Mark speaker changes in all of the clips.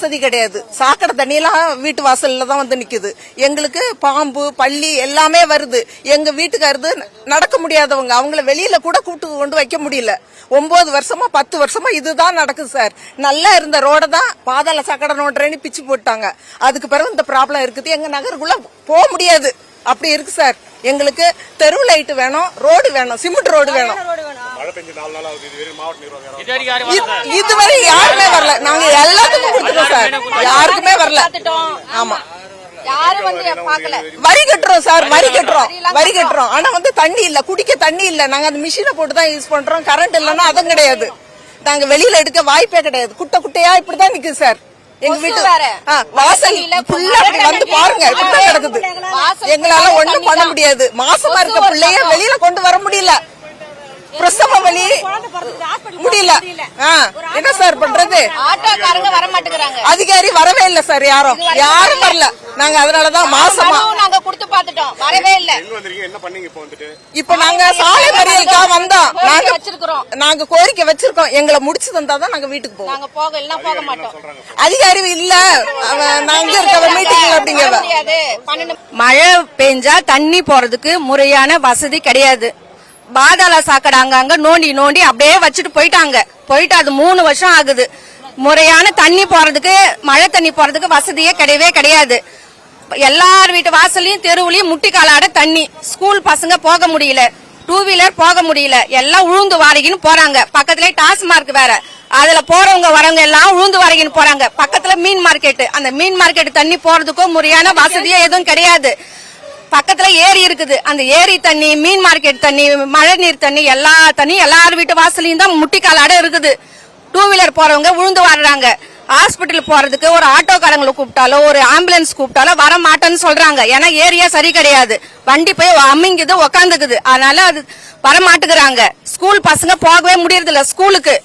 Speaker 1: வசதி கிடையாது. சாக்கடை தண்ணியெல்லாம் வீட்டு வாசல்ல தான் வந்து நிக்குது. எங்களுக்கு பாம்பு பள்ளி எல்லாமே வருது. எங்க வீட்டுக்காரது நடக்க முடியாதவங்க அவங்கள வெளியில கூட கூட்டு கொண்டு வைக்க முடியல. ஒன்பது வருஷமா பத்து வருஷமா இதுதான் நடக்குது சார். நல்லா இருந்த ரோட தான் பாதாள சாக்கடை நோட்டுறேன்னு பிச்சு போட்டாங்க. அதுக்கு பிறகு இந்த ப்ராப்ளம் இருக்குது. எங்க நகருக்குள்ள போக முடியாது. அப்படி இருக்கு சார். எங்களுக்கு தெரு லைட் வேணும் ரோடு வேணும் சிமெண்ட் ரோடு வேணும்.
Speaker 2: மழை பெஞ்சு நாலு நாள் ஆகுது. இதுவரை மாவட்ட நிர்வாகம் யாராவது
Speaker 3: இது வரைக்கும் யாரும் வரல.
Speaker 1: இது- இதுவரை யாருமே வரல. நாங்க எல்லாத்துக்கும் கொடுத்துருக்கோம் சார். யாருக்குமே வரல. ஆமா.
Speaker 4: யாரும் வந்து பாக்கல
Speaker 1: வரி கட்டுறோம் சார். வரி கட்டுறோம். வரி கட்டுறோம். ஆனா வந்து தண்ணி இல்ல. குடிக்க தண்ணி இல்ல. நாங்க அந்த மிஷினை போட்டு தான் யூஸ் பண்றோம். கரண்ட் இல்லன்னா அதுவும் கிடையாது. நாங்க வெளியில எடுக்க வாய்ப்பே கிடையாது. குட்டை குட்டையா இப்படிதான் நிக்குது சார். எங்க வீட்டு வாசல் ஃபுல்லா வந்து பாருங்க. இப்படிதான் கிடக்குது. எங்களால ஒண்ணும் பண்ண முடியாது. மாசமா இருக்க பிள்ளைய வெளியில கொண்டு வர முடியல. பிரசவ வலி. முடியல. என்ன சார் பண்றது?
Speaker 4: ஆட்டோக்காரங்க வர மாட்டேங்கிறாங்க
Speaker 1: அதிகாரி வரவே இல்ல சார் யாரும். யாரும் வரல. நாங்க அதனாலதான் மாசமா
Speaker 4: நாங்க கொடுத்து பார்த்துட்டோம். வரவே இல்ல.
Speaker 2: இப்போ வந்துட்டு?
Speaker 1: இப்ப நாங்க சாலை மறியலுக்காக வந்தோம்
Speaker 4: கோரிக்கை
Speaker 1: நாங்க
Speaker 4: வச்சிருக்கிறோம்.
Speaker 1: நாங்க கோரிக்கை வச்சிருக்கோம். எங்களை முடிச்சு தந்தாதான் நாங்க வீட்டுக்கு போவோம்.
Speaker 4: நாங்க போக இல்லைன்னா போக மாட்டோம்.
Speaker 1: அதிகாரி இல்ல. இங்க இருக்க மீட்டிங்ல அப்படிங்க
Speaker 4: வர முடியாது. பன்னெண்டு
Speaker 5: மழை பெஞ்சா தண்ணி போறதுக்கு முறையான வசதி கிடையாது. பாதாள சாக்கடை அங்கங்க நோண்டி நோண்டி அப்படியே வச்சுட்டு போயிட்டாங்க. போயிட்டு அது மூணு வருஷம் ஆகுது. முறையான தண்ணி போறதுக்கு மழை தண்ணி போறதுக்கு வசதியே கிடையவே கிடையாது. எல்லார் வீட்டு வாசல்லையும் தெருவுலயும் முட்டி காலாட தண்ணி. ஸ்கூல் பசங்க போக முடியல. டூ வீலர் போக முடியல. எல்லாம் உழுந்து வாடகைன்னு போறாங்க. பக்கத்துலயே டாஸ்மார்க் வேற. அதுல போறவங்க வரவங்க எல்லாம் உழுந்து வாடகைன்னு போறாங்க. பக்கத்துல மீன் மார்க்கெட் அந்த மீன் மார்க்கெட் தண்ணி போறதுக்கும் முறையான வசதியே எதுவும் கிடையாது. பக்கத்துல ஏரி இருக்குது. அந்த ஏரி தண்ணி மீன் மார்க்கெட் தண்ணி மழை நீர் தண்ணி எல்லா தண்ணி எல்லார் வீட்டு வாசலையும் தான் முட்டிக்காலாட இருக்குது. டூ வீலர் போறவங்க உழுந்து வர்றாங்க ஹாஸ்பிட்டல் போறதுக்கு ஒரு ஆட்டோக்காரங்களை கூப்பிட்டாலோ ஒரு ஆம்புலன்ஸ் கூப்பிட்டாலோ வர மாட்டேன்னு சொல்றாங்க. ஏன்னா ஏரியா சரி கிடையாது. வண்டி போய் அம்மிங்குது உக்காந்துக்குது. அதனால அது வர மாட்டுக்கிறாங்க. ஸ்கூல் பசங்க போகவே முடியறது இல்ல ஸ்கூலுக்கு.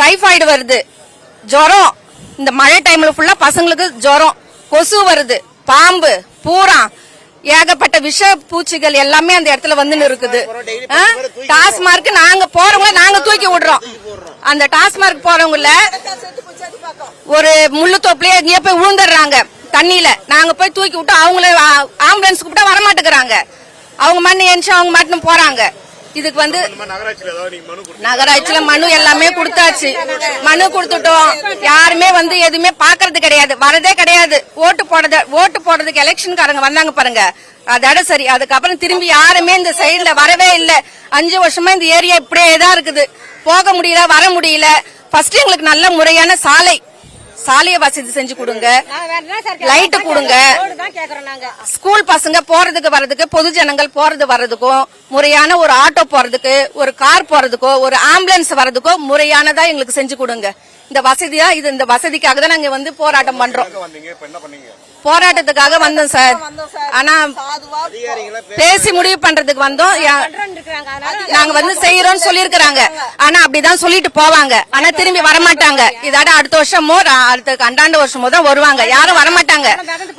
Speaker 5: டைஃபாய்டு வருது. ஜுரம். இந்த மழை டைம்ல ஃபுல்லா பசங்களுக்கு ஜுரம். கொசு வருது. பாம்பு பூரா ஏகப்பட்ட விஷ பூச்சிகள் எல்லாமே அந்த இடத்துல வந்து இருக்குது ஆ? டாஸ்மார்க் நாங்க போறவங்கள நாங்க தூக்கி விடுறோம். அந்த டாஸ்மார்க் போறவங்கள ஒரு முள்ளு தோப்புலயே எங்கேயோ போய் விழுந்துடுறாங்க தண்ணியில. நாங்க போய் தூக்கி விட்டு அவங்கள ஆம்புலன்ஸ் கூப்பிட்டா வர மாட்டேங்கிறாங்க அவங்க மண்ணு எரிச்சு அவங்க மட்டும் போறாங்க. இதுக்கு வந்து
Speaker 2: மனு
Speaker 5: நகராட்சியில மனு எல்லாமே கொடுத்தாச்சு. மனு கொடுத்துட்டோம். யாருமே வந்து எதுவுமே பாக்குறது கிடையாது. வரதே கிடையாது. ஓட்டு போடுறது ஓட்டு போடுறதுக்கு எலெக்ஷன்காரங்க வந்தாங்க பாருங்க. அதோட சரி. அதுக்கப்புறம் திரும்பி யாருமே இந்த சைடுல வரவே இல்ல. அஞ்சு வருஷமா இந்த ஏரியா இப்படியே தான் இருக்குது. போக முடியல வர முடியல. ஃபர்ஸ்ட் எங்களுக்கு நல்ல முறையான சாலை. சாலையை வசதி செஞ்சு கொடுங்க. லைட்டு கொடுங்க. ஸ்கூல் பசங்க போறதுக்கு வர்றதுக்கு பொது ஜனங்கள் போறது வர்றதுக்கும் முறையான ஒரு ஆட்டோ போறதுக்கு ஒரு கார் போறதுக்கோ ஒரு ஆம்புலன்ஸ் வர்றதுக்கோ முறையானதா எங்களுக்கு செஞ்சு கொடுங்க. இந்த வசதியா? இது இந்த வசதிக்காக தான் நாங்க வந்து போராட்டம் பண்றோம்.
Speaker 2: எங்க வந்தீங்க? இப்போ என்ன பண்ணீங்க?
Speaker 5: போராட்டத்துக்காக வந்தோம் சார் ஆனா பேசி முடிவு பண்றதுக்கு வந்தோம். நாங்க வந்து செய்யறோம்னு சொல்லிருக்காங்க ஆனா அப்படிதான் சொல்லிட்டு போவாங்க. ஆனா திரும்பி வரமாட்டாங்க. இதாட அடுத்த வருஷமோ அடுத்த அண்டாண்டு வருஷமோ தான் வருவாங்க. யாரும் வரமாட்டாங்க.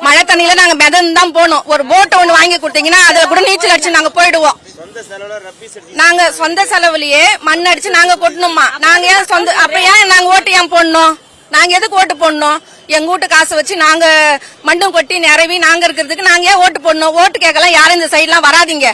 Speaker 5: மழை தண்ணியில நாங்க மிதந்து தான் போகணும். ஒரு போட்டை ஒண்ணு வாங்கி கொடுத்தீங்கன்னா அதுல கூட நீச்சல் அடிச்சு நாங்க போயிடுவோம். நாங்க சொந்த செலவுலயே மண் அடிச்சு நாங்க கொட்டணுமா நாங்க ஏன் சொந்த அப்ப ஏன் நாங்க ஓட்டு ஏன் போடணும். நாங்க எதுக்கு ஓட்டு போடணும்? எங்க வீட்டு காசு வச்சு நாங்க மண்ணும் கொட்டி நிறவி நாங்க இருக்கிறதுக்கு நாங்க ஏன் ஓட்டு போடணும்? ஓட்டு கேட்கலாம் யாரும் இந்த சைட்லாம் வராதீங்க.